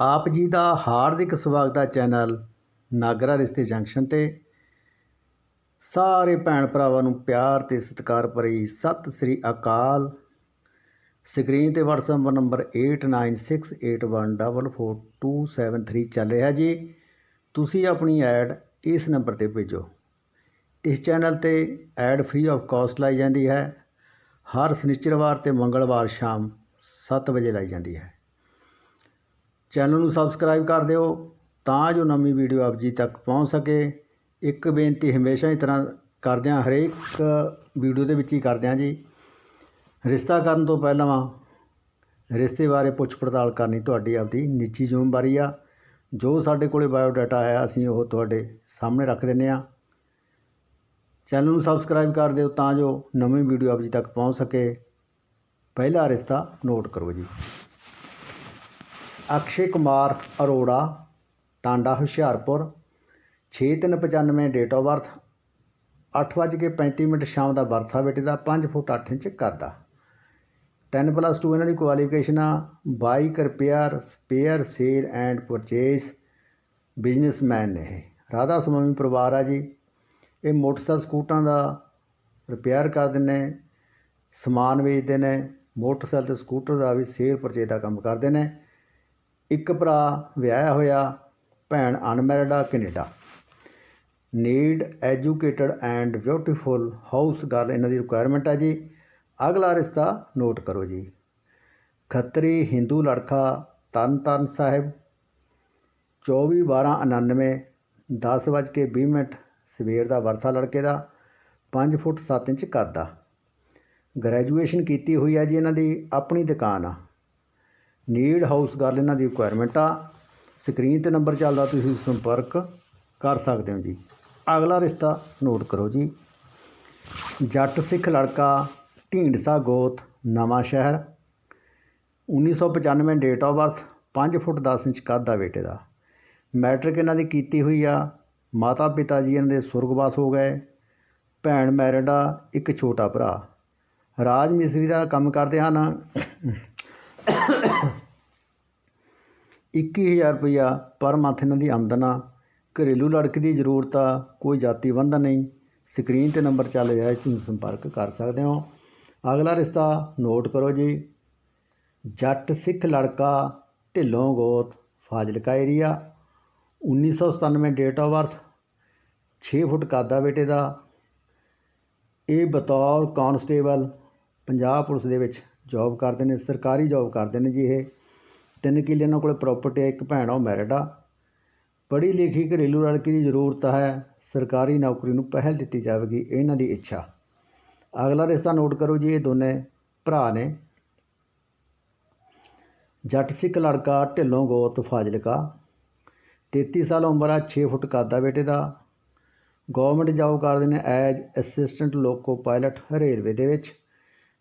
ਆਪ ਜੀ ਦਾ ਹਾਰਦਿਕ ਸਵਾਗਤ ਹੈ ਚੈਨਲ ਨਾਗਰਾ ਰਿਸ਼ਤੇ ਜੰਕਸ਼ਨ ਤੇ। ਸਾਰੇ ਭੈਣ ਭਰਾਵਾਂ ਨੂੰ ਪਿਆਰ ਤੇ ਸਤਿਕਾਰ ਭਰੀ ਸਤਿ ਸ੍ਰੀ ਅਕਾਲ। ਸਕਰੀਨ ਤੇ WhatsApp ਨੰਬਰ 8968144273 ਚੱਲ ਰਿਹਾ ਜੀ। ਤੁਸੀਂ ਆਪਣੀ ਐਡ ਇਸ ਨੰਬਰ ਤੇ ਭੇਜੋ। ਇਸ ਚੈਨਲ ਤੇ ਐਡ ਫ੍ਰੀ ਆਫ ਕਾਸਟ ਲਾਈ ਜਾਂਦੀ ਹੈ। ਹਰ ਸ਼ਨੀਚਰਵਾਰ ਤੇ ਮੰਗਲਵਾਰ ਸ਼ਾਮ 7 ਵਜੇ ਲਾਈ ਜਾਂਦੀ ਹੈ। ਚੈਨਲ ਨੂੰ ਸਬਸਕ੍ਰਾਈਬ ਕਰ ਦਿਓ ਤਾਂ ਜੋ ਨਵੀਂ ਵੀਡੀਓ ਆਪ ਜੀ ਤੱਕ ਪਹੁੰਚ ਸਕੇ। ਇੱਕ ਬੇਨਤੀ ਹਮੇਸ਼ਾ ਹੀ ਤਰ੍ਹਾਂ ਕਰਦੇ ਹਾਂ, ਹਰੇਕ ਵੀਡੀਓ ਦੇ ਵਿੱਚ ਹੀ ਕਰਦੇ ਹਾਂ ਜੀ। ਰਿਸ਼ਤਾ ਕਰਨ ਤੋਂ ਪਹਿਲਾਂ ਰਿਸ਼ਤੇ ਬਾਰੇ ਪੁੱਛ ਪੜਤਾਲ ਕਰਨੀ ਤੁਹਾਡੀ ਆਪਦੀ ਨਿੱਜੀ ਜ਼ਿੰਮੇਵਾਰੀ ਆ। ਜੋ ਸਾਡੇ ਕੋਲੇ ਬਾਇਓ ਡਾਟਾ ਆਇਆ ਅਸੀਂ ਉਹ ਤੁਹਾਡੇ ਸਾਹਮਣੇ ਰੱਖ ਦਿੰਨੇ ਆ ਚੈਨਲ ਨੂੰ ਸਬਸਕ੍ਰਾਈਬ ਕਰ ਦਿਓ ਤਾਂ ਜੋ ਨਵੀਂ ਵੀਡੀਓ ਆਪ ਜੀ ਤੱਕ ਪਹੁੰਚ ਸਕੇ। ਪਹਿਲਾ ਰਿਸ਼ਤਾ ਨੋਟ ਕਰੋ ਜੀ। Akshay Kumar Arora, Tanda Hoshiarpur 6395 date of birth 8:35 minute ਸ਼ਾਮ ਦਾ ਬਰਥ ਆ ਬੇਟੇ ਦਾ 5 ਫੁੱਟ 8 ਇੰਚ ਕੱਦ ਆ 10 ਪਲੱਸ 2 ਇਹਨਾਂ ਦੀ ਕੁਆਲੀਫਿਕੇਸ਼ਨ ਆ। Bike repair spare sale and purchase businessman ਨੇ ਇਹ। ਰਾਧਾ ਸੁਮੀ ਪਰਿਵਾਰ ਆ ਜੀ। ਇਹ ਮੋਟਰਸਾਈਕਲ ਸਕੂਟਰਾਂ ਦਾ ਰਿਪੇਅਰ ਕਰਦੇ ਨੇ, ਸਮਾਨ ਵੇਚਦੇ ਨੇ, ਮੋਟਰਸਾਈਕਲ ਤੇ ਸਕੂਟਰ ਦਾ ਵੀ ਸੇਲ ਪਰਚੇਸ ਦਾ ਕੰਮ ਕਰਦੇ ਨੇ। ਇੱਕ ਭਰਾ ਵਿਆਹਿਆ ਹੋਇਆ, ਭੈਣ ਅਨਮੈਰਿਡ ਆ Canada. Need educated and beautiful house girl ਇਹਨਾਂ ਦੀ ਰਿਕੁਆਇਰਮੈਂਟ ਆ ਜੀ। ਅਗਲਾ ਰਿਸ਼ਤਾ ਨੋਟ ਕਰੋ ਜੀ। ਖੱਤਰੀ ਹਿੰਦੂ ਲੜਕਾ ਤਰਨ ਤਾਰਨ ਸਾਹਿਬ 24 12 99 10 ਵੱਜ ਕੇ 20 ਮਿੰਟ, ਸਵੇਰ ਦਾ ਵਰਥਾ ਲੜਕੇ ਦਾ 5 ਫੁੱਟ 7 ਇੰਚ ਕੱਦ ਆ ਗ੍ਰੈਜੂਏਸ਼ਨ ਕੀਤੀ ਹੋਈ ਆ ਜੀ ਇਹਨਾਂ ਦੀ, ਆਪਣੀ ਦੁਕਾਨ ਆ। ਨੀਡ ਹਾਊਸ ਗਰਲ ਇਹਨਾਂ ਦੀ ਰਿਕੁਆਇਰਮੈਂਟ ਆ। ਸਕਰੀਨ ਤੇ ਨੰਬਰ ਚੱਲਦਾ, ਤੁਸੀਂ ਸੰਪਰਕ ਕਰ ਸਕਦੇ ਹੋ ਜੀ। ਅਗਲਾ ਰਿਸ਼ਤਾ ਨੋਟ ਕਰੋ ਜੀ। ਜੱਟ ਸਿੱਖ ਲੜਕਾ, ਢੀਂਡਸਾ ਗੋਤ, Nawanshahr. 1995 date of birth 5 foot 10 inch ਕੱਦ ਦਾ ਬੇਟੇ ਦਾ। ਮੈਟ੍ਰਿਕ ਇਹਨਾਂ ਦੀ ਕੀਤੀ ਹੋਈ ਆ। ਮਾਤਾ ਪਿਤਾ ਜੀ ਇਹਨਾਂ ਦੇ ਸੁਰਗਵਾਸ ਹੋ ਗਏ। ਭੈਣ ਮੈਰਿਡ ਆ, ਇੱਕ ਛੋਟਾ ਭਰਾ। ਰਾਜ ਮਿਸਤਰੀ ਦਾ ਕੰਮ ਕਰਦੇ ਹਨ। 21000 ਰੁਪਇਆ ਪਰ ਮੰਥ ਇਹਨਾਂ ਦੀ ਆਮਦਨ ਆ। ਘਰੇਲੂ ਲੜਕੀ ਦੀ ਜ਼ਰੂਰਤ ਆ, ਕੋਈ ਜਾਤੀ ਵੰਧਨ ਨਹੀਂ। ਸਕਰੀਨ ਤੇ ਨੰਬਰ ਚੱਲ ਰਿਹਾ ਹੈ, ਤੁਸੀਂ ਸੰਪਰਕ ਕਰ ਸਕਦੇ ਹੋ। ਅਗਲਾ ਰਿਸ਼ਤਾ ਨੋਟ ਕਰੋ ਜੀ। ਜੱਟ ਸਿੱਖ ਲੜਕਾ ਢਿੱਲੋਂ ਗੋਤ, Fazilka area. 1997 date of birth 6 foot ਕਾਦਾ ਬੇਟੇ ਦਾ। ਇਹ ਬਤੌਰ ਕਾਂਸਟੇਬਲ ਪੰਜਾਬ ਪੁਲਿਸ ਦੇ ਵਿੱਚ ਜੌਬ ਕਰਦੇ ਨੇ, ਸਰਕਾਰੀ ਜੌਬ ਕਰਦੇ ਨੇ ਜੀ ਇਹ। ਤਿੰਨ ਕਿੱਲੇ ਇਹਨਾਂ ਕੋਲ ਪ੍ਰਾਪਰਟੀ ਹੈ ਇੱਕ ਭੈਣ ਆ, ਉਹ ਮੈਰਿਡ ਆ। ਪੜ੍ਹੀ ਲਿਖੀ ਘਰੇਲੂ ਲੜਕੀ ਦੀ ਜ਼ਰੂਰਤ ਹੈ, ਸਰਕਾਰੀ ਨੌਕਰੀ ਨੂੰ ਪਹਿਲ ਦਿੱਤੀ ਜਾਵੇਗੀ ਇਹਨਾਂ ਦੀ ਇੱਛਾ। ਅਗਲਾ ਰਿਸ਼ਤਾ ਨੋਟ ਕਰੋ ਜੀ, ਇਹ ਦੋਨੇ ਭਰਾ ਨੇ। ਜੱਟ ਸਿੱਖ ਲੜਕਾ ਢਿੱਲੋਂ ਗੋਤ ਫਾਜ਼ਿਲਕਾ 33 ਸਾਲ ਉਮਰ ਆ 6 ਫੁੱਟ ਕੱਦ ਆ ਬੇਟੇ ਦਾ। ਗਵਰਨਮੈਂਟ ਜੌਬ ਕਰਦੇ ਨੇ as assistant loco pilot railway ਦੇ ਵਿੱਚ।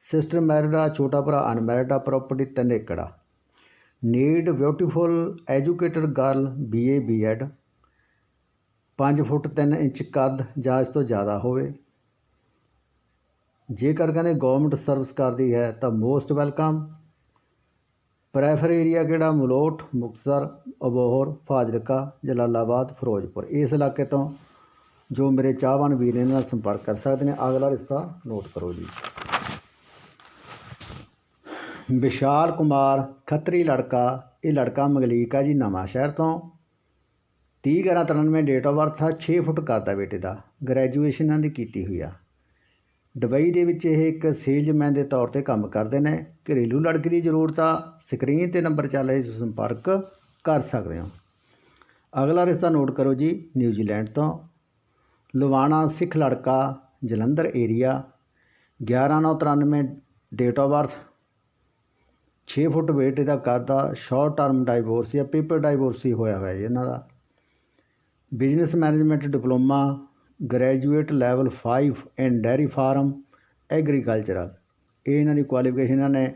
ਸਿਸਟਰ ਮੈਰਿਡ ਆ, ਛੋਟਾ ਭਰਾ ਅਨਮੈਰਿਡ ਆ ਪ੍ਰਾਪਰਟੀ ਤਿੰਨ ਏਕੜ ਆ। Need beautiful educated girl BA BEd 5 foot 3 inch ਕੱਦ ਜਾਂ ਇਸ ਤੋਂ ਜ਼ਿਆਦਾ ਹੋਵੇ। ਜੇਕਰ ਕਹਿੰਦੇ ਗਵਰਨਮੈਂਟ ਸਰਵਿਸ ਕਰਦੀ ਹੈ ਤਾਂ ਮੋਸਟ ਵੈਲਕਮ ਪ੍ਰੈਫਰ ਏਰੀਆ ਕਿਹੜਾ? ਮਲੋਟ, ਮੁਕਤਸਰ, ਅਬੋਹਰ, ਫਾਜ਼ਿਲਕਾ, ਜਲਾਲਾਬਾਦ, ਫਿਰੋਜ਼ਪੁਰ। ਇਸ ਇਲਾਕੇ ਤੋਂ ਜੋ ਮੇਰੇ ਚਾਹਵਾਨ ਵੀਰ ਨੇ ਇਹਨਾਂ ਨਾਲ ਸੰਪਰਕ ਕਰ ਸਕਦੇ ਨੇ। ਅਗਲਾ ਰਿਸ਼ਤਾ ਨੋਟ ਕਰੋ ਜੀ। ਵਿਸ਼ਾਲ ਕੁਮਾਰ, ਖੱਤਰੀ ਲੜਕਾ, ਇਹ ਲੜਕਾ ਮੰਗਲੀਕ ਆ ਜੀ ਨਵਾਂ ਸ਼ਹਿਰ ਤੋਂ। 30 93 ਡੇਟ ਆਫ ਬਰਥ ਆ 6 ਫੁੱਟ ਕਰਦਾ ਬੇਟੇ ਦਾ। ਗ੍ਰੈਜੂਏਸ਼ਨ ਇਹਨਾਂ ਦੀ ਕੀਤੀ ਹੋਈ ਆ। ਦੁਬਈ ਦੇ ਵਿੱਚ ਇਹ ਇੱਕ ਸੇਲਜ਼ਮੈਨ ਦੇ ਤੌਰ ਤੇ ਕੰਮ ਕਰਦੇ ਨੇ। ਘਰੇਲੂ ਲੜਕੀ ਦੀ ਜ਼ਰੂਰਤ ਆ ਸਕਰੀਨ ਤੇ ਨੰਬਰ ਚੱਲ ਰਿਹਾ ਤੁਸੀਂ ਸੰਪਰਕ ਕਰ ਸਕਦੇ ਹੋ। ਅਗਲਾ ਰਿਸ਼ਤਾ ਨੋਟ ਕਰੋ ਜੀ ਨਿਊਜ਼ੀਲੈਂਡ ਤੋਂ। ਲੁਵਾਣਾ ਸਿੱਖ ਲੜਕਾ, Jalandhar area 11993 date of birth 6 foot weight ਇਹਦਾ ਕੱਦ ਆ ਸ਼ਾਰਟ ਟਰਮ ਡਾਈਵੋਰਸ ਜਾਂ ਪੇਪਰ ਡਾਈਵੋਰਸ ਹੀ ਹੋਇਆ ਹੋਇਆ ਜੀ ਇਹਨਾਂ ਦਾ। Business management diploma graduate level 5 in dairy farm agricultural ਇਹ ਇਹਨਾਂ ਦੀ ਕੁਆਲੀਫਿਕੇਸ਼ਨ ਇਹਨਾਂ ਨੇ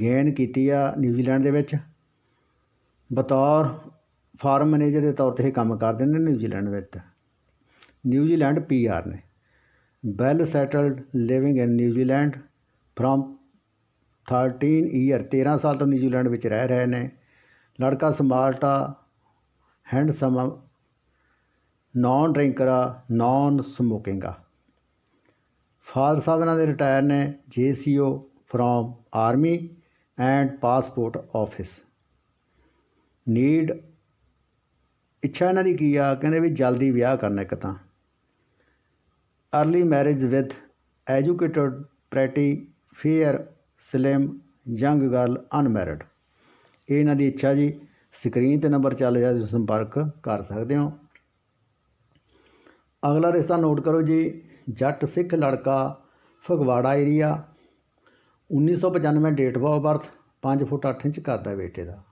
ਗੇਨ ਕੀਤੀ ਆ ਨਿਊਜ਼ੀਲੈਂਡ ਦੇ ਵਿੱਚ। ਬਤੌਰ ਫਾਰਮ ਮੈਨੇਜਰ ਦੇ ਤੌਰ ਤੇ ਇਹ ਕੰਮ ਕਰਦੇ ਨੇ ਨਿਊਜ਼ੀਲੈਂਡ ਵਿੱਚ। ਨਿਊਜ਼ੀਲੈਂਡ ਪੀਆਰ ਨੇ। Well settled living in New Zealand from 13 year 13 ਸਾਲ ਤੋਂ ਨਿਊਜ਼ੀਲੈਂਡ ਵਿੱਚ ਰਹਿ ਰਹੇ ਨੇ। ਲੜਕਾ ਸਮਾਰਟ ਆ ਹੈਂਡਸਮ ਆ ਨੌਨ ਡਰਿੰਕਰ ਆ ਨੌਨ ਸਮੋਕਿੰਗ ਆ ਫਾਦਰ ਸਾਹਿਬ ਇਹਨਾਂ ਦੇ ਰਿਟਾਇਰ ਨੇ, JCO from army and passport office. Need, ਇੱਛਾ ਇਹਨਾਂ ਦੀ ਕੀ ਆ? ਕਹਿੰਦੇ ਵੀ ਜਲਦੀ ਵਿਆਹ ਕਰਨਾ ਇੱਕ ਤਾਂ। Early marriage with educated pretty fair slim young girl unmarried. ਇਹ ਇਹਨਾਂ ਦੀ ਇੱਛਾ ਜੀ। ਸਕਰੀਨ ਤੇ ਨੰਬਰ ਚੱਲ ਜਾ ਤੁਸੀਂ ਸੰਪਰਕ ਕਰ ਸਕਦੇ ਹੋ। ਅਗਲਾ ਰਿਸ਼ਤਾ ਨੋਟ ਕਰੋ ਜੀ। ਜੱਟ ਸਿੱਖ ਲੜਕਾ, Phagwara area 1995 date of birth 5 foot 8 inch ਕਰਦਾ ਬੇਟੇ ਦਾ।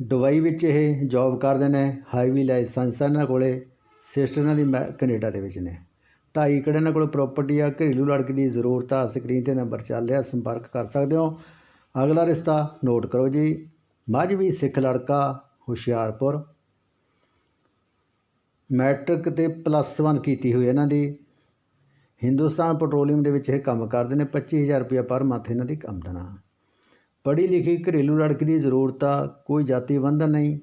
ਦੁਬਈ ਵਿੱਚ ਇਹ ਜੌਬ ਕਰਦੇ ਨੇ। ਹਾਈਵੇ ਲਾਇਸੈਂਸ ਹੈ ਇਹਨਾਂ ਕੋਲੇ। ਸਿਸਟਰ ਇਹਨਾਂ ਦੀ ਮੈ- ਕੈਨੇਡਾ ਦੇ ਵਿੱਚ ਨੇ। ਢਾਈ ਏਕੜ ਇਹਨਾਂ ਕੋਲ ਪ੍ਰਾਪਰਟੀ ਆ, ਘਰੇਲੂ ਲੜਕੀ ਦੀ ਜ਼ਰੂਰਤ ਆ ਸਕਰੀਨ ਤੇ ਨੰਬਰ ਚੱਲ ਰਿਹਾ, ਸੰਪਰਕ ਕਰ ਸਕਦੇ ਹੋ। ਅਗਲਾ ਰਿਸ਼ਤਾ ਨੋਟ ਕਰੋ ਜੀ। ਮਾਝਵੀ ਸਿੱਖ ਲੜਕਾ, ਹੁਸ਼ਿਆਰਪੁਰ। ਮੈਟ੍ਰਿਕ ਤੇ ਪਲੱਸ 1 ਕੀਤੀ ਹੋਈ ਇਹਨਾਂ ਦੀ। ਹਿੰਦੁਸਤਾਨ ਪੈਟਰੋਲੀਅਮ ਦੇ ਵਿੱਚ ਇਹ ਕੰਮ ਕਰਦੇ ਨੇ 25000 ਰੁਪਇਆ ਪਰ ਮੰਥ ਇਹਨਾਂ ਦੀ ਆਮਦਨ ਆ ਪੜ੍ਹੀ ਲਿਖੀ ਘਰੇਲੂ ਲੜਕੀ ਦੀ ਜ਼ਰੂਰਤ ਆ, ਕੋਈ ਜਾਤੀ ਬੰਧਨ ਨਹੀਂ।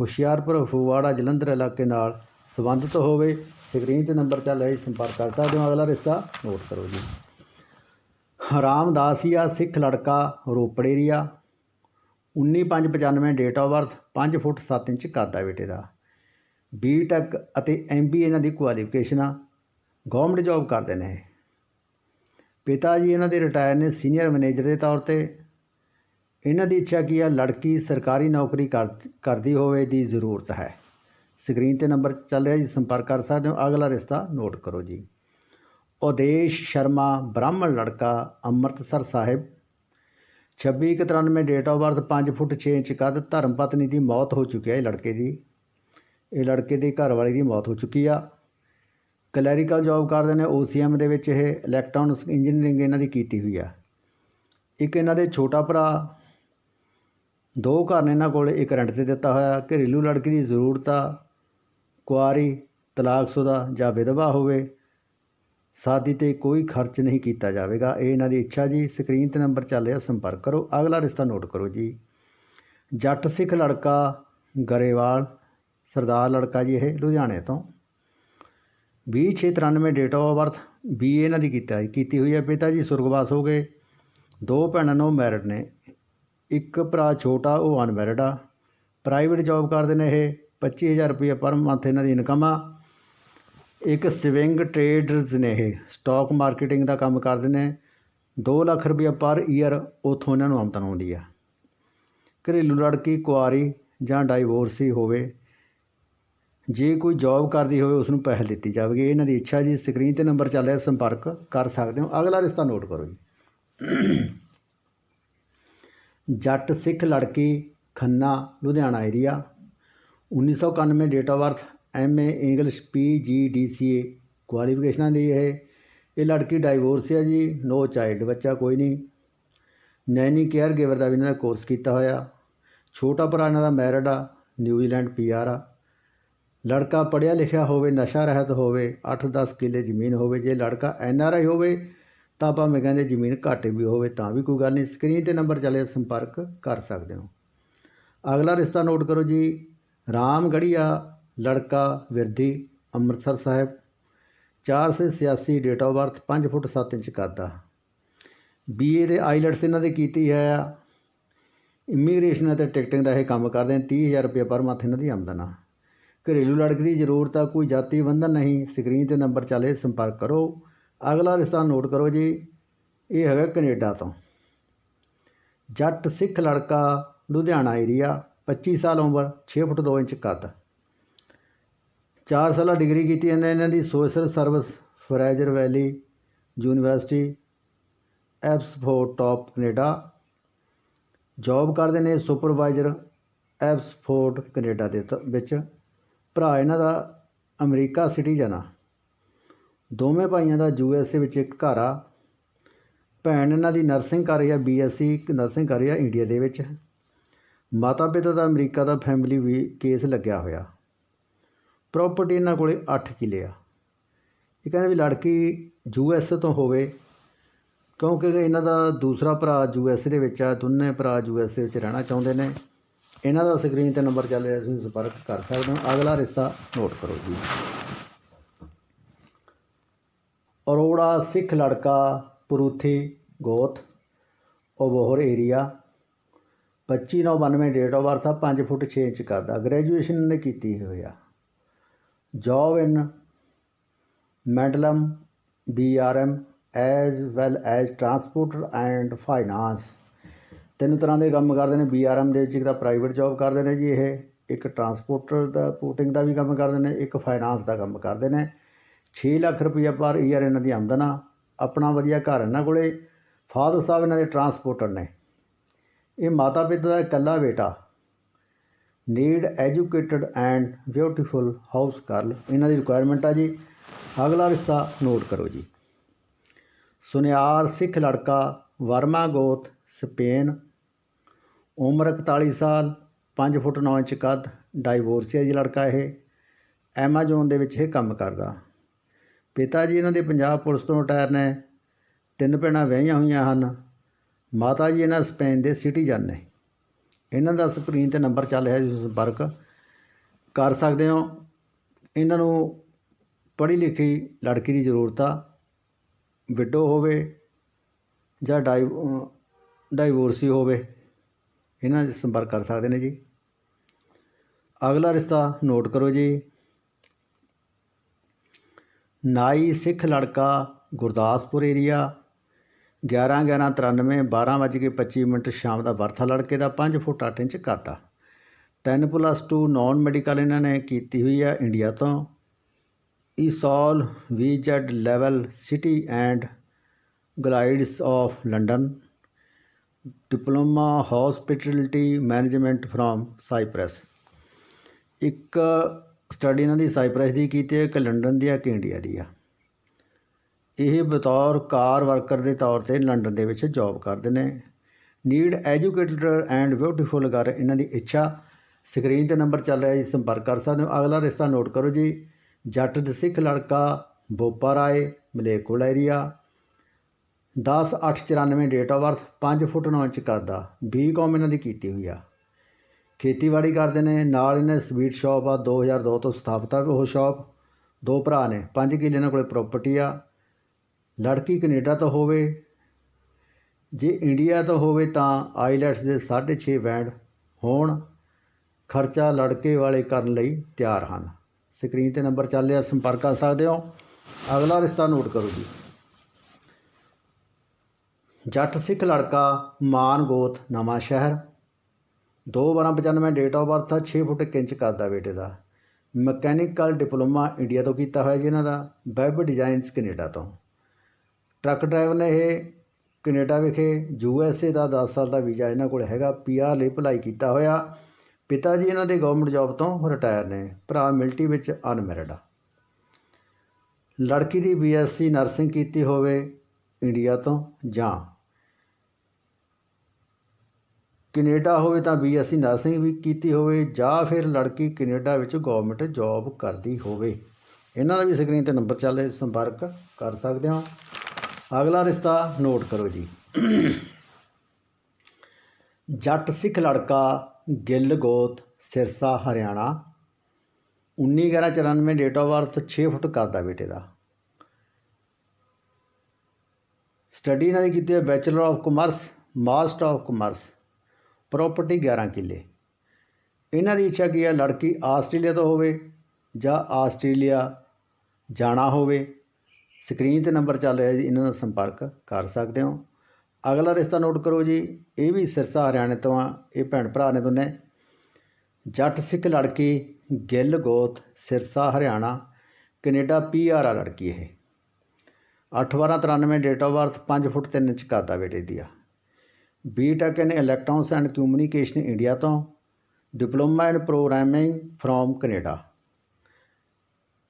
ਹੁਸ਼ਿਆਰਪੁਰ, ਫਗਵਾੜਾ, ਜਲੰਧਰ ਇਲਾਕੇ ਨਾਲ ਸੰਬੰਧਿਤ ਹੋਵੇ। ਸਕਰੀਨ ਤੇ ਨੰਬਰ ਚੱਲ ਰਿਹਾ ਸੰਪਰਕ ਕਰ ਸਕਦੇ ਹੋ। ਅਗਲਾ ਰਿਸ਼ਤਾ ਨੋਟ ਕਰੋ ਜੀ। ਰਾਮਦਾਸੀਆ ਸਿੱਖ ਲੜਕਾ, Ropar area 19595 date of birth 5 foot 7 inch ਕੱਦ ਬੇਟੇ ਦਾ। ਬੀਟੈਕ ਅਤੇ ਐਮਬੀਏ ਇਹਨਾਂ ਦੀ ਕੁਆਲੀਫਿਕੇਸ਼ਨ ਆ। ਗਵਰਨਮੈਂਟ ਜੌਬ ਕਰਦੇ ਨੇ ਪਿਤਾ ਜੀ ਇਹਨਾਂ ਦੇ ਰਿਟਾਇਰ ਨੇ ਸੀਨੀਅਰ ਮੈਨੇਜਰ ਦੇ ਤੌਰ ਤੇ। ਇਹਨਾਂ ਦੀ ਇੱਛਾ ਕੀ ਆ, ਲੜਕੀ ਸਰਕਾਰੀ ਨੌਕਰੀ ਕਰ, ਕਰਦੀ ਹੋਵੇ ਦੀ ਜ਼ਰੂਰਤ ਹੈ। ਸਕਰੀਨ ਤੇ ਨੰਬਰ ਚੱਲ ਰਿਹਾ ਜੀ, ਸੰਪਰਕ ਕਰ ਸਕਦੇ ਹੋ। ਅਗਲਾ ਰਿਸ਼ਤਾ ਨੋਟ ਕਰੋ ਜੀ। ਉਦੇਸ਼ ਸ਼ਰਮਾ, ਬ੍ਰਾਹਮਣ ਲੜਕਾ, Amritsar Sahib. 2693 date of birth 5 foot 6 inch ਕੱਦ, ਧਰਮ ਪਤਨੀ ਦੀ ਮੌਤ ਹੋ ਚੁੱਕੀ ਹੈ, ਇਹ ਲੜਕੇ ਦੀ। ਇਹ ਲੜਕੇ ਦੀ ਘਰ ਵਾਲੀ ਦੀ ਮੌਤ ਹੋ ਚੁੱਕੀ ਆ। ਕਲੈਰੀਕਲ ਜੌਬ ਕਰਦੇ ਨੇ OCM ਦੇ ਵਿੱਚ ਇਹ ਇਲੈਕਟ੍ਰੋਨਿਕਸ ਇੰਜੀਨੀਅਰਿੰਗ ਇਹਨਾਂ ਦੀ ਕੀਤੀ ਹੋਈ ਆ। ਇੱਕ ਇਹਨਾਂ ਦੇ ਛੋਟਾ ਭਰਾ, ਦੋ ਘਰ ਨੇ ਇਹਨਾਂ ਕੋਲ, ਇੱਕ ਰੈਂਟ ਤੇ ਦਿੱਤਾ ਹੋਇਆ। ਘਰੇਲੂ ਲੜਕੀ ਦੀ ਜ਼ਰੂਰਤ ਆ। ਕੁਆਰੀ ਤਲਾਕਸ਼ੁਦਾ ਜਾਂ ਵਿਧਵਾ ਹੋਵੇ, ਸ਼ਾਦੀ ਤੇ ਕੋਈ ਖਰਚ ਨਹੀਂ ਕੀਤਾ ਜਾਵੇਗਾ। ਇਹ ਇਹਨਾਂ ਦੀ ਇੱਛਾ ਜੀ। ਸਕਰੀਨ ਤੇ ਨੰਬਰ ਚੱਲ ਰਿਹਾ, ਸੰਪਰਕ ਕਰੋ। ਅਗਲਾ ਰਿਸ਼ਤਾ ਨੋਟ ਕਰੋ ਜੀ। ਜੱਟ ਸਿੱਖ ਲੜਕਾ ਗਰੇਵਾਲ, ਸਰਦਾਰ ਲੜਕਾ ਜੀ ਇਹ ਲੁਧਿਆਣੇ ਤੋਂ। 2693 ਡੇਟ ਆਫ ਬਰਥ ਬੀਏ ਇਹਨਾਂ ਦੀ ਕੀਤਾ ਕੀਤੀ ਹੋਈ ਹੈ ਪਿਤਾ ਜੀ, ਸੁਰਗਵਾਸ ਹੋ ਗਏ। ਦੋ ਭੈਣਾਂ ਨੂੰ ਮੈਰਿਡ ਨੇ। ਇੱਕ ਭਰਾ ਛੋਟਾ, ਉਹ ਅਨਮੈਰਿਡ ਆ। ਪ੍ਰਾਈਵੇਟ ਜੌਬ ਕਰਦੇ ਨੇ ਇਹ। 25000 ਰੁਪਏ ਪਰ ਮੰਥ ਇਹਨਾਂ ਦੀ ਇਨਕਮ ਆ। ਇੱਕ ਸਵਿੰਗ ਟ੍ਰੇਡਰਸ ਨੇ ਇਹ ਸਟਾਕ ਮਾਰਕੀਟਿੰਗ ਦਾ ਕੰਮ ਕਰਦੇ ਨੇ। 2 ਲੱਖ ਰੁਪਏ ਪਰ ਈਅਰ ਉਥੋਂ ਇਹਨਾਂ ਨੂੰ ਆਮਦਨ ਆਉਂਦੀ ਆ। ਘਰੇਲੂ ਲੜਕੀ, ਕੁਆਰੀ ਜਾਂ ਡਾਈਵੋਰਸੀ ਹੋਵੇ, ਜੇ ਕੋਈ ਜੌਬ ਕਰਦੀ ਹੋਵੇ ਉਸ ਨੂੰ ਪਹਿਲ ਦਿੱਤੀ ਜਾਵੇਗੀ। ਇਹਨਾਂ ਦੀ ਇੱਛਾ ਜੀ ਸਕਰੀਨ ਤੇ ਨੰਬਰ ਚੱਲ ਰਿਹਾ, ਸੰਪਰਕ ਕਰ ਸਕਦੇ ਹੋ। ਅਗਲਾ ਰਿਸ਼ਤਾ ਨੋਟ ਕਰੋ ਜੀ। ਜੱਟ ਸਿੱਖ ਲੜਕੀ Khanna, Ludhiana area 1991 date of birth MA English PGDCA ਕੁਆਲੀਫਿਕੇਸ਼ਨਾਂ ਦੀ ਇਹ ਇਹ ਲੜਕੀ ਡਾਈਵੋਰਸ ਹੈ ਜੀ ਨੋ ਚਾਈਲਡ ਬੱਚਾ ਕੋਈ ਨਹੀਂ। ਨੈਨੀ ਕੇਅਰ ਗਿਵਰ ਦਾ ਵੀ ਇਹਨਾਂ ਦਾ ਕੋਰਸ ਕੀਤਾ ਹੋਇਆ। ਛੋਟਾ ਭਰਾ ਇਹਨਾਂ ਦਾ ਮੈਰਿਡ ਆ ਨਿਊਜ਼ੀਲੈਂਡ ਪੀਆਰ ਆ। ਲੜਕਾ ਪੜ੍ਹਿਆ ਲਿਖਿਆ ਹੋਵੇ, ਨਸ਼ਾ ਰਹਿਤ ਹੋਵੇ 8-10 ਕਿੱਲੇ ਜ਼ਮੀਨ ਹੋਵੇ, ਜੇ ਲੜਕਾ ਐਨਆਰਆਈ ਹੋਵੇ, ਤਾਂ ਭਾਵੇਂ ਕਹਿੰਦੇ ਜ਼ਮੀਨ ਘੱਟ ਵੀ ਹੋਵੇ, ਤਾਂ ਵੀ ਕੋਈ ਗੱਲ ਨਹੀਂ। ਸਕਰੀਨ ਤੇ ਨੰਬਰ ਚੱਲੇ ਸੰਪਰਕ ਕਰ ਸਕਦੇ ਹੋ। ਅਗਲਾ ਰਿਸ਼ਤਾ ਨੋਟ ਕਰੋ ਜੀ ਰਾਮਗੜੀਆ ਲੜਕਾ, Virdi, Amritsar Sahib 486 date of birth 5 foot 7 inch ਕੱਦ। ਆ ਬੀਏ ਦੇ ਆਈਲੈਟਸ ਇਹਨਾਂ ਦੇ ਕੀਤੀ ਹੈ। ਇਮੀਗ੍ਰੇਸ਼ਨ ਅਤੇ ਟਿਕਟਿੰਗ ਦਾ ਇਹ ਕੰਮ ਕਰਦੇ ਨੇ 30000 ਰੁਪਏ ਪਰ ਮੰਥ ਇਹਨਾਂ ਦੀ ਆਮਦਨ ਆ। ਘਰੇਲੂ ਲੜਕੀ ਦੀ ਜ਼ਰੂਰਤ ਆ, ਕੋਈ ਜਾਤੀ ਬੰਧਨ ਨਹੀਂ। ਸਕਰੀਨ ਤੇ ਨੰਬਰ ਚੱਲੇ ਸੰਪਰਕ ਕਰੋ। ਅਗਲਾ ਰਿਸ਼ਤਾ ਨੋਟ ਕਰੋ ਜੀ। ਇਹ ਹੈਗਾ ਕੈਨੇਡਾ ਤੋਂ। ਜੱਟ ਸਿੱਖ ਲੜਕਾ, ਲੁਧਿਆਣਾ ਏਰੀਆ 25 ਸਾਲ ਉਮਰ 6 ਫੁੱਟ 2 ਇੰਚ ਕੱਦ। 4 ਸਾਲਾ ਡਿਗਰੀ ਕੀਤੀ ਇਹਨੇ, ਇਹਨਾਂ ਦੀ social service, Fraser valley, university Abbotsford top Canada. Job ਕਰਦੇ ਨੇ ਸੁਪਰਵਾਈਜ਼ਰ ਐਪਸਫੋਰਡ ਕੈਨੇਡਾ ਦੇ ਤ- ਵਿੱਚ। ਭਰਾ ਇਹਨਾਂ ਦਾ ਅਮਰੀਕਾ ਸਿਟੀਜ਼ਨ ਆ ਦੋਵੇਂ ਭਾਈਆਂ ਦਾ ਯੂ ਐਸ ਏ ਵਿੱਚ ਇੱਕ ਘਰ ਆ। ਭੈਣ ਇਹਨਾਂ ਦੀ ਨਰਸਿੰਗ ਕਰ ਰਹੀ ਆ ਬੀਐਸਸੀ ਨਰਸਿੰਗ ਕਰ ਰਹੀ ਆ ਇੰਡੀਆ ਦੇ ਵਿੱਚ। ਮਾਤਾ ਪਿਤਾ ਦਾ ਅਮਰੀਕਾ ਦਾ ਫੈਮਿਲੀ ਵੀ ਕੇਸ ਲੱਗਿਆ ਹੋਇਆ। ਪ੍ਰਾਪਰਟੀ ਇਹਨਾਂ ਕੋਲੇ 8 ਕਿੱਲੇ ਆ। ਇਹ ਕਹਿੰਦੇ ਵੀ ਲੜਕੀ ਯੂ ਐਸ ਤੋਂ ਹੋਵੇ, ਕਿਉਂਕਿ ਇਹਨਾਂ ਦਾ ਦੂਸਰਾ ਭਰਾ ਯੂ ਐਸ ਦੇ ਵਿੱਚ ਆ, ਦੋਨੇ ਭਰਾ ਯੂ ਐਸ ਦੇ ਵਿੱਚ ਰਹਿਣਾ ਚਾਹੁੰਦੇ ਨੇ। ਇਹਨਾਂ ਦਾ ਸਕਰੀਨ ਤੇ ਨੰਬਰ ਚੱਲ ਰਿਹਾ, ਤੁਸੀਂ ਸੰਪਰਕ ਕਰ ਸਕਦੇ ਹੋ। ਅਗਲਾ ਰਿਸ਼ਤਾ ਨੋਟ ਕਰੋ ਜੀ। ਅਰੋੜਾ ਸਿੱਖ ਲੜਕਾ ਪੁਰੂਥੀ ਗੋਤ Abohar area 2592 date of birth ਆ 5 ਫੁੱਟ 6 ਇੰਚ ਕਰਦਾ ਗ੍ਰੈਜੂਏਸ਼ਨ ਨੇ ਕੀਤੀ ਹੋਈ ਆ। ਜੌਬ ਇਨ ਮੈਂਟਲਮ ਬੀਆਰਐਮ as well as transporter and finance ਤਿੰਨ ਤਰ੍ਹਾਂ ਦੇ ਕੰਮ ਕਰਦੇ ਨੇ। ਬੀਆਰਐਮ ਦੇ ਵਿੱਚ ਇੱਕ ਤਾਂ ਪ੍ਰਾਈਵੇਟ ਜੌਬ ਕਰਦੇ ਨੇ ਜੀ ਇਹ। ਇੱਕ ਟਰਾਂਸਪੋਰਟਰ ਦਾ ਪੋਰਟਿੰਗ ਦਾ ਵੀ ਕੰਮ ਕਰਦੇ ਨੇ। ਇੱਕ ਫਾਈਨਾਂਸ ਦਾ ਕੰਮ ਕਰਦੇ ਨੇ। 6 ਲੱਖ ਰੁਪਈਆ ਪਰ ਈਅਰ ਇਹਨਾਂ ਦੀ ਆਮਦਨ ਆ। ਆਪਣਾ ਵਧੀਆ ਘਰ ਇਹਨਾਂ ਕੋਲੇ। ਫਾਦਰ ਸਾਹਿਬ ਇਹਨਾਂ ਦੇ ਟਰਾਂਸਪੋਰਟਰ ਨੇ। ਇਹ ਮਾਤਾ ਪਿਤਾ ਦਾ ਇਕੱਲਾ ਬੇਟਾ। Need, educated and beautiful house girl. ਇਹਨਾਂ ਦੀ ਰਿਕੁਆਇਰਮੈਂਟ ਆ ਜੀ। ਅਗਲਾ ਰਿਸ਼ਤਾ ਨੋਟ ਕਰੋ ਜੀ। ਸੁਨਿਆਰ ਸਿੱਖ ਲੜਕਾ ਵਰਮਾ ਗੋਤ, ਸਪੇਨ। ਉਮਰ 41 ਸਾਲ 5 ਫੁੱਟ 9 ਇੰਚ ਕੱਦ, ਡਾਈਵੋਰਸਿਆ ਜੀ ਲੜਕਾ ਇਹ। ਐਮਾਜ਼ੋਨ ਦੇ ਵਿੱਚ ਇਹ ਕੰਮ ਕਰਦਾ। ਪਿਤਾ ਜੀ ਇਹਨਾਂ ਦੇ ਪੰਜਾਬ ਪੁਲਿਸ ਤੋਂ ਰਿਟਾਇਰ ਨੇ। ਤਿੰਨ ਭੈਣਾਂ ਵਿਆਹੀਆਂ ਹੋਈਆਂ ਹਨ। ਮਾਤਾ ਜੀ ਇਹਨਾਂ ਸਪੇਨ ਦੇ ਸਿਟੀਜ਼ਨ ਨੇ ਇਹਨਾਂ ਦਾ ਸਕਰੀਨ ਤੇ ਨੰਬਰ ਚੱਲ ਰਿਹਾ ਤੁਸੀਂ ਸੰਪਰਕ। ਕਰ ਸਕਦੇ ਹੋ। ਇਹਨਾਂ ਨੂੰ ਪੜ੍ਹੀ ਲਿਖੀ ਲੜਕੀ ਦੀ ਜ਼ਰੂਰਤ ਆ। ਵਿਡੋ ਹੋਵੇ ਜਾਂ ਡਾਈ ਡਾਈਵੋਰਸੀ ਹੋਵੇ, ਇਹਨਾਂ ਨਾਲ ਸੰਪਰਕ ਕਰ ਸਕਦੇ ਨੇ ਜੀ। ਅਗਲਾ ਰਿਸ਼ਤਾ ਨੋਟ ਕਰੋ ਜੀ। ਨਾਈ ਸਿੱਖ ਲੜਕਾ ਗੁਰਦਾਸਪੁਰ ਏਰੀਆ 11 11 93 12 ਵੱਜ ਕੇ 25 ਮਿੰਟ ਸ਼ਾਮ ਦਾ ਵਰਥਾ ਲੜਕੇ ਦਾ 5 ਫੁੱਟ 8 ਇੰਚ ਕੱਦ ਆ 10 ਪਲੱਸ 2 ਨਾਨ ਮੈਡੀਕਲ ਇਹਨਾਂ ਨੇ ਕੀਤੀ ਹੋਈ ਆ ਇੰਡੀਆ ਤੋਂ। ESOL ਵੀਜ਼ੈਡ level, city and Guilds of London. Diploma hospitality management from Cyprus. ਇੱਕ ਸਟੱਡੀ ਇਹਨਾਂ ਦੀ ਸਾਈਪ੍ਰੈਸ ਦੀ ਕੀਤੀ ਹੈ, ਇੱਕ ਲੰਡਨ ਦੀ ਹੈ, ਇੱਕ ਇੰਡੀਆ ਦੀ ਆ। ਇਹ ਬਤੌਰ ਕਾਰ ਵਰਕਰ ਦੇ ਤੌਰ ਤੇ ਲੰਡਨ ਦੇ ਵਿੱਚ ਜੌਬ ਕਰਦੇ ਨੇ। ਨੀਡ ਐਜੂਕੇਟਡ ਐਂਡ ਬਿਊਟੀਫੁਲ ਕਰ ਇਹਨਾਂ ਦੀ ਇੱਛਾ। ਸਕਰੀਨ ਤੇ ਨੰਬਰ ਚੱਲ ਰਿਹਾ ਜੀ, ਸੰਪਰਕ ਕਰ ਸਕਦੇ ਹੋ। ਅਗਲਾ ਰਿਸ਼ਤਾ ਨੋਟ ਕਰੋ ਜੀ। ਜੱਟ ਦੇ ਸਿੱਖ ਲੜਕਾ ਬੋਪਾ ਰਾਏ ਮਲੇਕੋਲ area 10 8 94 date of birth 5 foot 9 inch ਕਰਦਾ ਬੀਕਾਮ ਇਹਨਾਂ ਦੀ ਕੀਤੀ ਹੋਈ ਆ। ਖੇਤੀਬਾੜੀ ਕਰਦੇ ਨੇ। ਨਾਲ ਇਹਨਾਂ ਸਵੀਟ ਸ਼ਾਪ ਆ 2002 ਤੋਂ ਸਥਾਪਿਤ ਆ ਉਹ ਸ਼ਾਪ ਦੋ ਭਰਾ ਨੇ 5 ਕਿੱਲੇ ਇਹਨਾਂ ਕੋਲੇ ਪ੍ਰਾਪਰਟੀ ਆ। ਲੜਕੀ ਕੈਨੇਡਾ ਤੋਂ ਹੋਵੇ, ਜੇ ਇੰਡੀਆ ਤੋਂ ਹੋਵੇ ਤਾਂ ਆਈਲੈਟਸ ਦੇ 6.5 ਬੈਂਡ ਹੋਣ, ਖਰਚਾ ਲੜਕੇ ਵਾਲੇ ਕਰਨ ਲਈ ਤਿਆਰ ਹਨ। ਸਕਰੀਨ ਤੇ ਨੰਬਰ ਚੱਲ ਰਿਹਾ, ਸੰਪਰਕ ਕਰ ਸਕਦੇ ਹੋ। ਅਗਲਾ ਰਿਸ਼ਤਾ ਨੋਟ ਕਰੋ ਜੀ। ਜੱਟ ਸਿੱਖ ਲੜਕਾ ਮਾਨ ਗੋਤ, ਨਵਾਂ ਸ਼ਹਿਰ। 2/1295 ਡੇਟ ਆਫ ਬਰਥ ਆ 6 ਫੁੱਟ 1 ਇੰਚ ਕਰਦਾ ਬੇਟੇ ਦਾ। ਮਕੈਨੀਕਲ ਡਿਪਲੋਮਾ ਇੰਡੀਆ ਤੋਂ ਕੀਤਾ ਹੋਇਆ ਜੀ ਇਹਨਾਂ ਦਾ। ਵੈਬ ਡਿਜ਼ਾਈਨਸ ਕੈਨੇਡਾ ਤੋਂ। ਟਰੱਕ ਡਰਾਈਵਰ ਨੇ ਇਹ ਕੈਨੇਡਾ ਵਿਖੇ ਯੂ ਐਸ ਏ ਦਾ 10 ਸਾਲ ਦਾ ਵੀਜ਼ਾ ਇਹਨਾਂ ਕੋਲ ਹੈਗਾ, ਪੀ ਆਰ ਲਈ ਅਪਲਾਈ ਕੀਤਾ ਹੋਇਆ। ਪਿਤਾ ਜੀ ਇਹਨਾਂ ਦੇ ਗਵਰਨਮੈਂਟ ਜੌਬ ਤੋਂ ਰਿਟਾਇਰ ਨੇ, ਭਰਾ ਮਿਲਟਰੀ ਵਿੱਚ ਅਨਮੈਰਿਡ ਆ। ਲੜਕੀ ਦੀ ਬੀਐਸਸੀ ਨਰਸਿੰਗ ਕੀਤੀ ਹੋਵੇ ਇੰਡੀਆ ਤੋਂ ਜਾਂ ਕੈਨੇਡਾ ਹੋਵੇ ਤਾਂ ਬੀਐਸਸੀ ਨਰਸਿੰਗ ਵੀ ਕੀਤੀ ਹੋਵੇ ਜਾਂ ਫਿਰ ਲੜਕੀ ਕੈਨੇਡਾ ਵਿੱਚ ਗਵਰਨਮੈਂਟ ਜੌਬ ਕਰਦੀ ਹੋਵੇ। ਇਹਨਾਂ ਦਾ ਵੀ ਸਕਰੀਨ ਤੇ ਨੰਬਰ ਚੱਲ ਰਿਹਾ, ਸੰਪਰਕ ਕਰ ਸਕਦੇ ਹੋ। ਅਗਲਾ ਰਿਸ਼ਤਾ ਨੋਟ ਕਰੋ ਜੀ। ਜੱਟ ਸਿੱਖ ਲੜਕਾ ਗਿੱਲ ਗੋਤ, Sirsa Haryana 191194 date of birth 6 foot ਕਰਦਾ ਬੇਟੇ ਦਾ। ਸਟੱਡੀ ਇਹਨਾਂ ਦੀ ਕੀਤੀ ਹੈ bachelor of commerce master of commerce property 11 ਕਿੱਲੇ। ਇਹਨਾਂ ਦੀ ਇੱਛਾ ਕੀ ਹੈ ਲੜਕੀ ਆਸਟ੍ਰੇਲੀਆ ਤੋਂ ਹੋਵੇ ਜਾਂ ਆਸਟ੍ਰੇਲੀਆ ਜਾਣਾ ਹੋਵੇ। ਸਕਰੀਨ ਤੇ ਨੰਬਰ ਚੱਲ ਰਿਹਾ ਜੀ, ਇਹਨਾਂ ਦਾ ਸੰਪਰਕ ਕਰ ਸਕਦੇ ਹੋ। ਅਗਲਾ ਰਿਸ਼ਤਾ ਨੋਟ ਕਰੋ ਜੀ, ਇਹ ਵੀ ਸਿਰਸਾ ਹਰਿਆਣੇ ਤੋਂ ਆ, ਇਹ ਭੈਣ ਭਰਾ ਨੇ ਦੋਨੇ। ਜੱਟ ਸਿੱਖ ਲੜਕੀ ਗਿੱਲ ਗੋਤ, ਸਿਰਸਾ ਹਰਿਆਣਾ, ਕੈਨੇਡਾ ਪੀਆਰ ਆ ਲੜਕੀ ਇਹ। 8/12/93 date of birth 5 foot 3 inch ਕਰਦਾ ਬੇਟੇ ਦੀ ਆ। BTech in electronics and communication India ਤੋਂ diploma in programming from Canada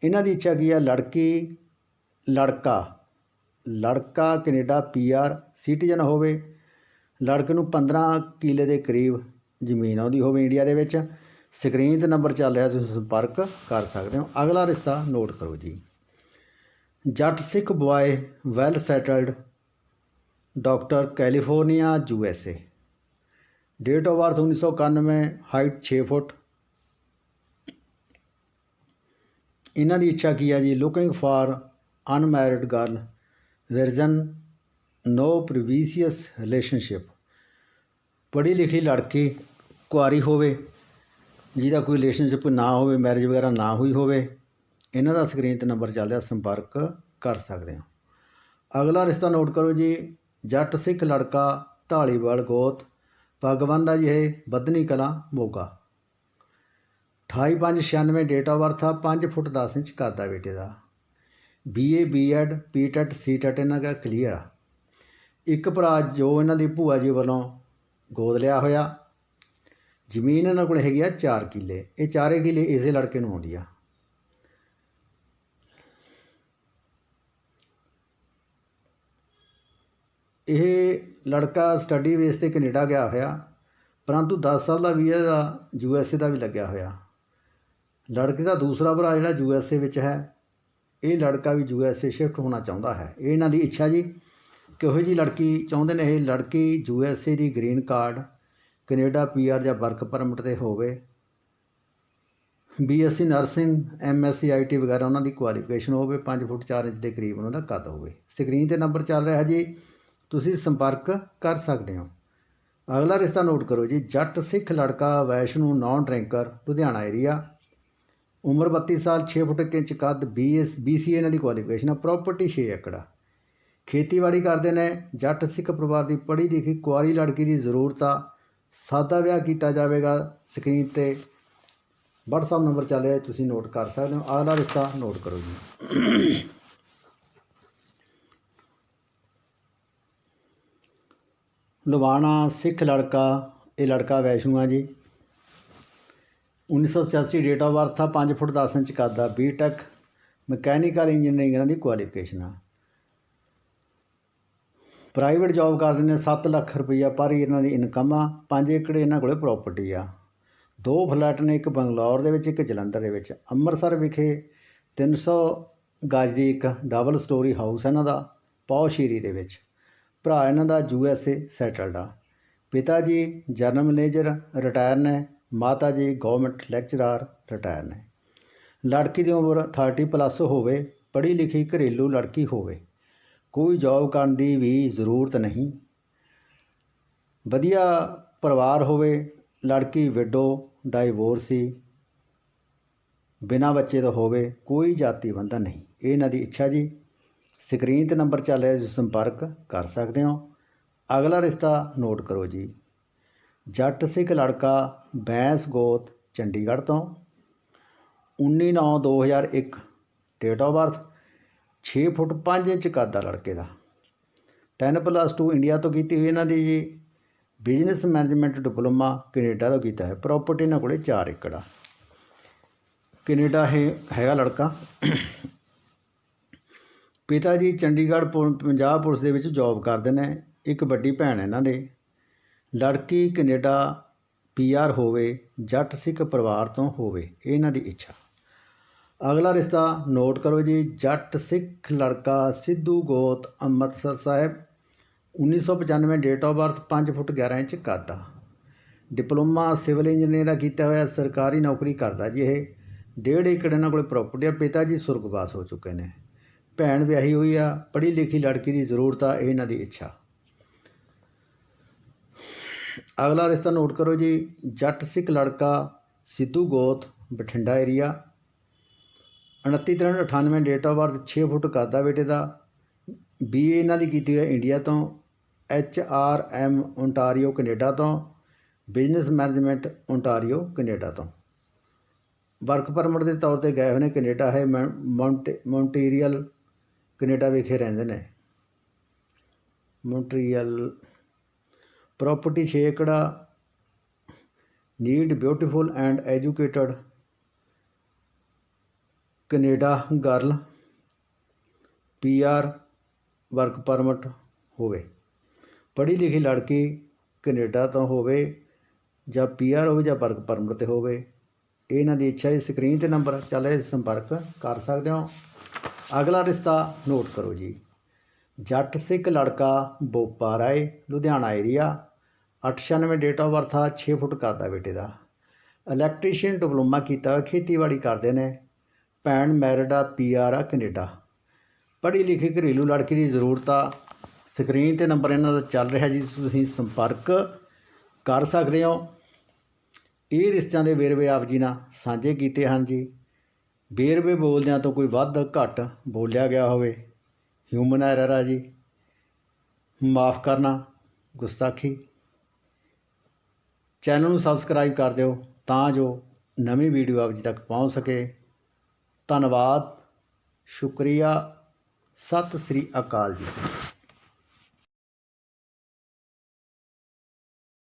ਇਹਨਾਂ ਦੀ ਇੱਛਾ ਕੀ ਆ, ਲੜਕੀ ਲੜਕਾ। ਲੜਕਾ ਕੈਨੇਡਾ ਪੀਆਰ ਸਿਟੀਜ਼ਨ ਹੋਵੇ। ਲੜਕੇ ਨੂੰ 15 ਕਿੱਲੇ ਦੇ ਕਰੀਬ ਜ਼ਮੀਨ ਆਉਂਦੀ ਹੋਵੇ ਇੰਡੀਆ ਦੇ ਵਿੱਚ। ਸਕਰੀਨ ਤੇ ਨੰਬਰ ਚੱਲ ਰਿਹਾ, ਤੁਸੀਂ ਸੰਪਰਕ ਕਰ ਸਕਦੇ ਹੋ। ਅਗਲਾ ਰਿਸ਼ਤਾ ਨੋਟ ਕਰੋ ਜੀ। Jatt Sikh boy well settled doctor California, U S A. Date of birth 1991 height 6 foot. ਇਹਨਾਂ ਦੀ ਇੱਛਾ ਕੀ ਹੈ ਜੀ? Looking for unmarried girl, virgin no previous relationship. ਪੜ੍ਹੀ ਲਿਖੀ ਲੜਕੀ ਕੁਆਰੀ ਹੋਵੇ, ਜਿਹਦਾ ਕੋਈ ਰਿਲੇਸ਼ਨਸ਼ਿਪ ਨਾ ਹੋਵੇ, ਮੈਰਿਜ ਵਗੈਰਾ ਨਾ ਹੋਈ ਹੋਵੇ, ਇਹਨਾਂ ਦਾ ਸਕਰੀਨ ਤੇ ਨੰਬਰ ਚੱਲ ਰਿਹਾ ਸੰਪਰਕ ਕਰ ਸਕਦੇ ਹੋ। ਅਗਲਾ ਰਿਸ਼ਤਾ ਨੋਟ ਕਰੋ ਜੀ, ਜੱਟ ਸਿੱਖ ਲੜਕਾ ਢਾਲੀਵਾਲ ਗੋਤ ਪਗਵੰਦਾ ਜੀ ਇਹ ਬੱਧਨੀ ਕਲਾ ਮੋਗਾ। 28/5/96 ਡੇਟ ਆਫ ਬਰਥ ਆ 5 ਫੁੱਟ 10 ਇੰਚ ਕੱਦ ਆ ਬੇਟੇ ਦਾ। ਬੀਏ ਬੀਐਡ ਪੀਟੈਟ ਸੀਟੈਟ ਇਹਨਾਂ ਦਾ ਕਲੀਅਰ ਆ। ਇੱਕ ਭਰਾ ਜੋ ਇਹਨਾਂ ਦੀ ਭੂਆ ਜੀ ਵੱਲੋਂ ਗੋਦ ਲਿਆ ਹੋਇਆ, ਜ਼ਮੀਨ ਇਹਨਾਂ ਕੋਲ ਹੈਗੀ ਆ 4 ਕਿੱਲੇ। ਇਹ ਚਾਰੇ ਕਿੱਲੇ ਇਸੇ ਲੜਕੇ ਨੂੰ ਆਉਂਦੀ ਆ। ਇਹ ਲੜਕਾ ਸਟੱਡੀ ਬੇਸ ਤੇ ਕੈਨੇਡਾ ਗਿਆ ਹੋਇਆ, ਪਰੰਤੂ 10 ਸਾਲ ਦਾ ਵੀਜ਼ਾ ਦਾ ਯੂ ਐਸ ਏ ਦਾ ਵੀ ਲੱਗਿਆ ਹੋਇਆ। ਲੜਕੇ ਦਾ ਦੂਸਰਾ ਭਰਾ ਜਿਹੜਾ ਯੂ ਐਸ ਏ ਵਿੱਚ ਹੈ ਇਹ ਲੜਕਾ ਵੀ ਯੂ ਐਸ ਏ ਸ਼ਿਫਟ ਹੋਣਾ ਚਾਹੁੰਦਾ ਹੈ। ਇਹ ਇਹਨਾਂ ਦੀ ਇੱਛਾ ਜੀ ਕਿਹੋ ਜੀ ਲੜਕੀ ਚਾਹੁੰਦੇ ਨੇ ਇਹ ਲੜਕੀ U S A the green card, Canada P R ਜਾਂ ਵਰਕ ਪਰਮਿਟ ਤੇ ਹੋਵੇ। B S C nursing, M S C I T ਵਗੈਰਾ ਉਹਨਾਂ ਦੀ ਕੁਆਲੀਫਿਕੇਸ਼ਨ ਹੋਵੇ 5 ਫੁੱਟ 4 ਇੰਚ ਦੇ ਕਰੀਬ ਉਹਨਾਂ ਦਾ ਕੱਦ ਹੋਵੇ। ਸਕਰੀਨ ਤੇ ਨੰਬਰ ਚੱਲ ਰਿਹਾ ਜੀ। ਤੁਸੀਂ ਸੰਪਰਕ ਕਰ ਸਕਦੇ ਹੋ। ਅਗਲਾ ਰਿਸ਼ਤਾ ਨੋਟ ਕਰੋ ਜੀ। ਜੱਟ ਸਿੱਖ ਲੜਕਾ Vaishno non drinker Ludhiana area ਉਮਰ 32 ਸਾਲ 6 ਫੁੱਟ 1 ਇੰਚ ਕੱਦ ਬੀਐਸ ਬੀਸੀਏ ਇਹਨਾਂ ਦੀ ਕੁਆਲੀਫਿਕੇਸ਼ਨ ਆ ਪ੍ਰਾਪਰਟੀ 6 ਏਕੜ ਖੇਤੀਬਾੜੀ ਕਰਦੇ ਨੇ, ਜੱਟ ਸਿੱਖ ਪਰਿਵਾਰ ਦੀ ਪੜ੍ਹੀ ਲਿਖੀ ਕੁਆਰੀ ਲੜਕੀ ਦੀ ਜ਼ਰੂਰਤ ਆ, ਸਾਦਾ ਵਿਆਹ ਕੀਤਾ ਜਾਵੇਗਾ ਸਕਰੀਨ ਤੇ। WhatsApp ਨੰਬਰ ਚੱਲ ਰਿਹਾ, ਤੁਸੀਂ ਨੋਟ ਕਰ ਸਕਦੇ ਹੋ। ਅਗਲਾ ਰਿਸ਼ਤਾ ਨੋਟ ਕਰੋ ਜੀ। ਲੁਬਾਣਾ ਸਿੱਖ ਲੜਕਾ, ਇਹ ਲੜਕਾ ਵੈਸ਼ਨੂ ਆ ਜੀ। 1986 ਡੇਟ ਆਫ ਬਰਥ ਆ 5 ਫੁੱਟ 10 ਇੰਚ ਕੱਦ ਆ ਬੀਟੈਕ ਮਕੈਨੀਕਲ ਇੰਜੀਨੀਅਰਿੰਗ ਇਹਨਾਂ ਦੀ ਕੁਆਲੀਫਿਕੇਸ਼ਨ ਆ। ਪ੍ਰਾਈਵੇਟ ਜੌਬ ਕਰਦੇ ਨੇ 7 ਲੱਖ ਰੁਪਈਆ ਪਰ ਇਹਨਾਂ ਦੀ ਇਨਕਮ ਆ 5 ਏਕੜ ਇਹਨਾਂ ਕੋਲੇ ਪ੍ਰਾਪਰਟੀ ਆ। ਦੋ ਫਲੈਟ ਨੇ, ਇੱਕ ਬੰਗਲੌਰ ਦੇ ਵਿੱਚ, ਇੱਕ ਜਲੰਧਰ ਦੇ ਵਿੱਚ। ਅੰਮ੍ਰਿਤਸਰ ਵਿਖੇ 300 ਗਜ ਦੀ ਇੱਕ ਡਬਲ ਸਟੋਰੀ ਹਾਊਸ ਇਹਨਾਂ ਦਾ ਪੌਸ਼ ਏਰੀਏ ਦੇ ਵਿੱਚ। ਭਰਾ ਇਹਨਾਂ ਦਾ ਯੂ ਐਸ ਏ ਸੈਟਲਡ ਆ। ਪਿਤਾ ਜੀ ਜਨਰਲ ਮੈਨੇਜਰ ਰਿਟਾਇਰ ਨੇ ਮਾਤਾ ਜੀ ਗਵਰਨਮੈਂਟ ਲੈਕਚਰਾਰ ਰਿਟਾਇਰ ਨੇ। ਲੜਕੀ ਦੀ ਉਮਰ 30 ਪਲੱਸ ਹੋਵੇ, ਪੜ੍ਹੀ ਲਿਖੀ ਘਰੇਲੂ ਲੜਕੀ ਹੋਵੇ, ਕੋਈ ਜੌਬ ਕਰਨ ਦੀ ਵੀ ਜ਼ਰੂਰਤ ਨਹੀਂ। ਵਧੀਆ ਪਰਿਵਾਰ ਹੋਵੇ, ਲੜਕੀ ਵਿਡੋ ਡਾਈਵੋਰਸੀ ਬਿਨਾਂ ਬੱਚੇ ਤੋਂ ਹੋਵੇ, ਕੋਈ ਜਾਤੀ ਬੰਧਨ ਨਹੀਂ। ਇਹ ਇਹਨਾਂ ਦੀ ਇੱਛਾ ਜੀ। ਸਕਰੀਨ ਤੇ ਨੰਬਰ ਚੱਲ ਰਿਹਾ ਜੀ ਸੰਪਰਕ ਕਰ ਸਕਦੇ ਹੋ। ਅਗਲਾ ਰਿਸ਼ਤਾ ਨੋਟ ਕਰੋ ਜੀ। ਜੱਟ ਸਿੱਖ ਲੜਕਾ ਬੈਂਸ ਗੋਤ ਚੰਡੀਗੜ੍ਹ ਤੋਂ। 19/9/2001 date of birth 6 foot 5 inch ਕੱਦ ਦਾ ਲੜਕੇ ਦਾ। 10 ਪਲੱਸ 2 ਇੰਡੀਆ ਤੋਂ ਕੀਤੀ ਹੋਈ ਇਹਨਾਂ ਦੀ ਜੀ। ਬਿਜ਼ਨਸ ਮੈਨੇਜਮੈਂਟ ਡਿਪਲੋਮਾ ਕੈਨੇਡਾ ਤੋਂ ਕੀਤਾ ਹੈ। ਪ੍ਰਾਪਰਟੀ ਇਹਨਾਂ ਕੋਲੇ 4 ਏਕੜ ਆ। ਕੈਨੇਡਾ ਹੈ, ਹੈਗਾ ਲੜਕਾ। ਪਿਤਾ ਜੀ ਚੰਡੀਗੜ੍ਹ ਪੁ- ਪੰਜਾਬ ਪੁਲਿਸ ਦੇ ਵਿੱਚ ਜੌਬ ਕਰਦੇ ਨੇ। ਇੱਕ ਵੱਡੀ ਭੈਣ ਇਹਨਾਂ ਦੇ। ਲੜਕੀ ਕੈਨੇਡਾ ਪੀਆਰ ਹੋਵੇ, ਜੱਟ ਸਿੱਖ ਪਰਿਵਾਰ ਤੋਂ ਹੋਵੇ, ਇਹਨਾਂ ਦੀ ਇੱਛਾ। ਅਗਲਾ ਰਿਸ਼ਤਾ ਨੋਟ ਕਰੋ ਜੀ, ਜੱਟ ਸਿੱਖ ਲੜਕਾ ਸਿੱਧੂ ਗੋਤ Amritsar Sahib 1995 date of birth 5 foot 11 inch ਕੱਦ। ਆ ਡਿਪਲੋਮਾ ਸਿਵਲ ਇੰਜੀਨੀਅਰ ਦਾ ਕੀਤਾ ਹੋਇਆ, ਸਰਕਾਰੀ ਨੌਕਰੀ ਕਰਦਾ ਜੀ ਇਹ। ਡੇਢ ਏਕੜ ਇਹਨਾਂ ਕੋਲ ਪ੍ਰਾਪਰਟੀ ਆ, ਪਿਤਾ ਜੀ ਸੁਰਗਵਾਸ ਹੋ ਚੁੱਕੇ ਨੇ। ਭੈਣ ਵਿਆਹੀ ਹੋਈ ਆ, ਪੜ੍ਹੀ ਲਿਖੀ ਲੜਕੀ ਦੀ ਜ਼ਰੂਰਤ ਆ ਇਹ ਇਹਨਾਂ ਦੀ ਇੱਛਾ। ਅਗਲਾ ਰਿਸ਼ਤਾ ਨੋਟ ਕਰੋ ਜੀ, ਜੱਟ ਸਿੱਖ ਲੜਕਾ ਸਿੱਧੂ ਗੋਤ, Bathinda area 29 98 date of birth 6 foot ਕਰਦਾ ਬੇਟੇ ਦਾ। ਬੀਏ ਇਹਨਾਂ ਦੀ ਕੀਤੀ ਹੋਈ ਇੰਡੀਆ ਤੋਂ। H R M Ontario Canada ਤੋਂ। ਬਿਜ਼ਨਸ ਮੈਨੇਜਮੈਂਟ ਓਨਟਾਰੀਓ ਕੈਨੇਡਾ ਤੋਂ। ਵਰਕ ਪਰਮਿਟ ਦੇ ਤੌਰ ਤੇ ਗਏ ਹੋਏ ਨੇ ਕੈਨੇਡਾ ਹੈ ਮੌਂ- ਮੌਂਟ ਮੌਂਟਰੀਅਲ ਕੈਨੇਡਾ ਵਿਖੇ ਰਹਿੰਦੇ ਨੇ। Montreal property 6 ਏਕੜਾ need beautiful and educated Canada girl P R work permit ਹੋਵੇ। ਪੜ੍ਹੀ ਲਿਖੀ ਲੜਕੀ ਕੈਨੇਡਾ ਤੋਂ ਹੋਵੇ ਜਾਂ ਪੀ ਆਰ ਹੋਵੇ ਜਾਂ ਵਰਕ ਪਰਮਿਟ ਤੇ ਹੋਵੇ, ਇਹਨਾਂ ਦੀ ਇੱਛਾ ਹੈ ਸਕਰੀਨ ਤੇ ਨੰਬਰ ਚੱਲ ਰਿਹਾ ਸੰਪਰਕ ਕਰ ਸਕਦੇ ਹੋ। ਅਗਲਾ ਰਿਸ਼ਤਾ ਨੋਟ ਕਰੋ ਜੀ। ਜੱਟ ਸਿੱਖ ਲੜਕਾ, Bopa Rai, Ludhiana area 896 date of birth ਆ 6 ਫੁੱਟ ਕੱਦ ਆ ਬੇਟੇ ਦਾ। ਇਲੈਕਟ੍ਰੀਸ਼ੀਅਨ ਡਿਪਲੋਮਾ ਕੀਤਾ, ਖੇਤੀਬਾੜੀ ਕਰਦੇ ਨੇ। ਭੈਣ ਮੈਰਿਡ ਆ ਪੀਆਰ ਆ, ਕੈਨੇਡਾ। ਪੜ੍ਹੀ ਲਿਖੀ ਘਰੇਲੂ ਲੜਕੀ ਦੀ ਜ਼ਰੂਰਤ ਆ। ਸਕਰੀਨ ਤੇ ਨੰਬਰ ਇਹਨਾਂ ਦਾ ਚੱਲ ਰਿਹਾ ਜੀ, ਤੁਸੀਂ ਸੰਪਰਕ ਕਰ ਸਕਦੇ ਹੋ। ਇਹ ਰਿਸ਼ਤਿਆਂ ਦੇ ਵੇਰਵੇ ਆਪ ਜੀ ਨਾਲ ਸਾਂਝੇ ਕੀਤੇ ਹਨ ਜੀ। ਵੇਰਵੇ ਬੋਲਦਿਆਂ ਤੋਂ ਕੋਈ ਵੱਧ ਘੱਟ ਬੋਲਿਆ ਗਿਆ ਹੋਵੇ। ਹਿਊਮਨ ਐਰਰ ਆ ਜੀ। ਮਾਫ ਕਰਨਾ, ਗੁਸਤਾਖੀ। ਚੈਨਲ ਨੂੰ ਸਬਸਕ੍ਰਾਈਬ ਕਰ ਦਿਓ ਤਾਂ ਜੋ ਨਵੀਂ ਵੀਡੀਓ ਆਪ ਜੀ ਤੱਕ ਪਹੁੰਚ ਸਕੇ। ਧੰਨਵਾਦ। ਸ਼ੁਕਰੀਆ। ਸਤਿ ਸ੍ਰੀ ਅਕਾਲ ਜੀ।